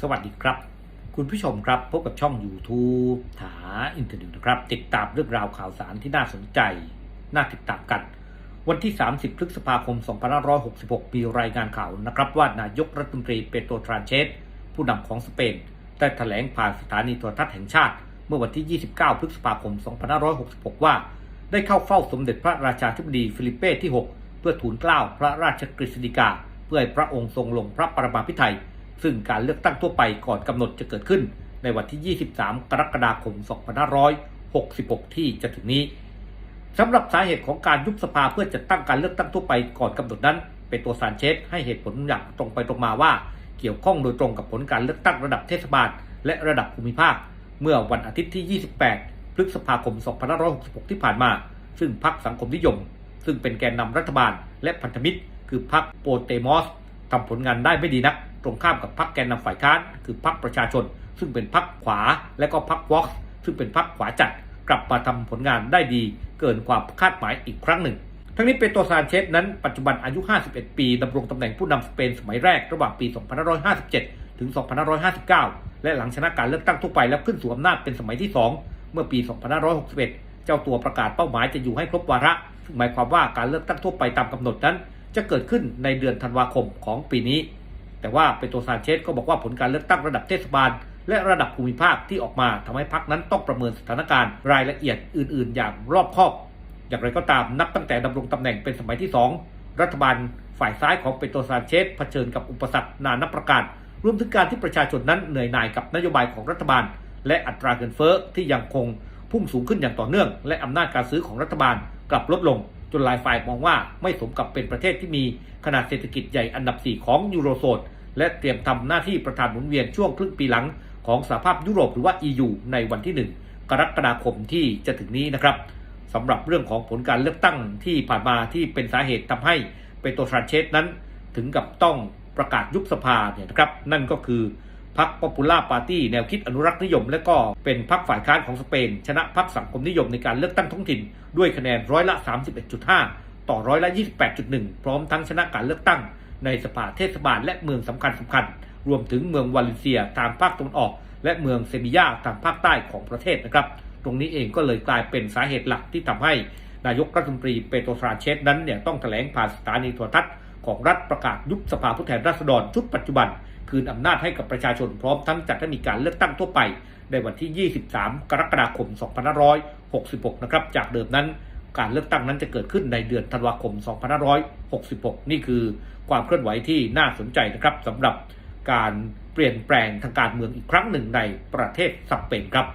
สวัสดีครับ คุณผู้ชมครับพบกับช่อง YouTube ถาอินเทอร์เน็ตนะครับ ติดตามเรื่องราวข่าวสารที่น่าสนใจ น่าติดตามกัน วันที่ 30 พฤษภาคม 2566 มีรายงานข่าวนะครับ ว่านายกรัฐมนตรีเปโตรทรานเชสผู้นำของสเปนได้แถลงผ่านสถานีโทรทัศน์แห่งชาติ เมื่อวันที่ 29 พฤษภาคม 2566 ว่าได้เข้าเฝ้าสมเด็จพระราชาธิบดีฟิลิปเป้ที่ 6 เพื่อทูลเกล้าพระราชกฤษฎีกา เพื่อให้พระองค์ทรงลงพระปรมาภิไธย ซึ่งการเลือกตั้งทั่วไปก่อนกำหนดจะเกิดขึ้น ในวันที่ 23 กรกฎาคม 2566 ที่จะถึงนี้สำหรับสาเหตุของการยุบสภาเพื่อจัดตั้งการเลือกตั้งทั่วไปก่อนกำหนดนั้น เป็นตัวซานเชสให้เหตุผลอย่างตรงไปตรงมาว่า เกี่ยวข้องโดยตรงกับผลการเลือกตั้งระดับเทศบาล และระดับภูมิภาค เมื่อวันอาทิตย์ที่ 28 พฤษภาคม 2566 ที่ผ่านมา ซึ่งพรรคสังคมนิยม ซึ่งเป็นแกนนำรัฐบาลและพันธมิตร คือพรรคโปเตมอสทำผลงานได้ไม่ดีนัก ตรงข้ามกับพรรคแกนนำฝ่ายค้านคือพรรคประชาชน ซึ่งเป็นพรรคขวาและก็พรรควอล์กซึ่งเป็นพรรคขวาจัดกลับมาทำผลงานได้ดี เกินความคาดหมายอีกครั้งหนึ่ง ทั้งนี้เปโตรซานเชสนั้นปัจจุบันอายุ 51 ปีดำรงตำแหน่งผู้นำสเปนสมัยแรกระหว่างปี 2557 ถึง 2559 และหลังชนะการเลือกตั้งทั่วไปแล้วขึ้นสู่อำนาจเป็นสมัยที่ 2 เมื่อปี 2561 เจ้าตัวประกาศเป้าหมายจะอยู่ให้ครบวาระซึ่งหมายความว่าการเลือกตั้งทั่วไปตามกำหนดนั้น จะเกิดขึ้นในเดือนธันวาคมของปีนี้ แต่ว่าเปโตรซานเชสก็บอกว่าผลการเลือกตั้งระดับเทศบาล และระดับภูมิภาคที่ออกมาทำให้พรรคนั้นต้องประเมินสถานการณ์รายละเอียดอื่น ๆ อย่างรอบคอบ อย่างไรก็ตามนับตั้งแต่ดำรงตำแหน่งเป็นสมัยที่ 2 รัฐบาลฝ่ายซ้ายของเปโตรซานเชสเผชิญกับอุปสรรคนานับประการ รวมถึงการที่ประชาชนนั้นเหนื่อยหน่ายกับนโยบายของรัฐบาล และอัตราเงินเฟ้อที่ยังคงพุ่งสูงขึ้นอย่างต่อเนื่อง และอำนาจการซื้อของรัฐบาลกลับลดลง จนหลายฝ่ายมองว่าไม่สมกับเป็นประเทศที่มีขนาดเศรษฐกิจใหญ่อันดับ 4 ของยูโรโซนและเตรียมทำหน้าที่ประธานหมุนเวียนช่วงครึ่งปีหลังของสหภาพยุโรปหรือว่า EU ในวันที่ 1 กรกฎาคมที่จะถึงนี้นะครับสำหรับเรื่องของผลการเลือกตั้งที่ผ่านมาที่เป็นสาเหตุทำให้เปโตรซานเชสนั้น ถึงกับต้องประกาศยุบสภาเนี่ยนะครับนั่นก็คือ พรรคป๊อปปูล่าปาร์ตี้แนวคิดอนุรักษ์นิยม และก็เป็นพรรคฝ่ายค้านของสเปน ชนะพรรคสังคมนิยมในการเลือกตั้งท้องถิ่น ด้วยคะแนนร้อยละ 31.5 ต่อร้อยละ 28.1 พร้อมทั้งชนะการเลือกตั้ง ในสภาเทศบาลและเมืองสำคัญสคัญๆรวมถึงเมืองวาเลนเซียทางภาคตะวันออก และเมืองเซบียาทางภาคใต้ของประเทศนะครับ ตรงนี้เองก็เลยกลายเป็นสาเหตุหลักที่ทำให้นายกรัฐมนตรีเปโตรซาเชสนั้นเนี่ยต้องแถลงผ่านสถานีโทรทัศน์ของรัฐประกาศยุบสภาผู้แทนราษฎรชุดปัจจุบัน คืนอำนาจให้กับประชาชนพร้อมทั้งจัดให้มีการเลือกตั้งทั่วไป ในวันที่ 23 กรกฎาคม 2566 นะครับ จากเดิมนั้นการเลือกตั้งนั้นจะเกิดขึ้นในเดือนธันวาคม 2566 นี่คือความเคลื่อนไหวที่น่าสนใจนะครับสำหรับการเปลี่ยนแปลงทางการเมืองอีกครั้งหนึ่งในประเทศสเปนครับ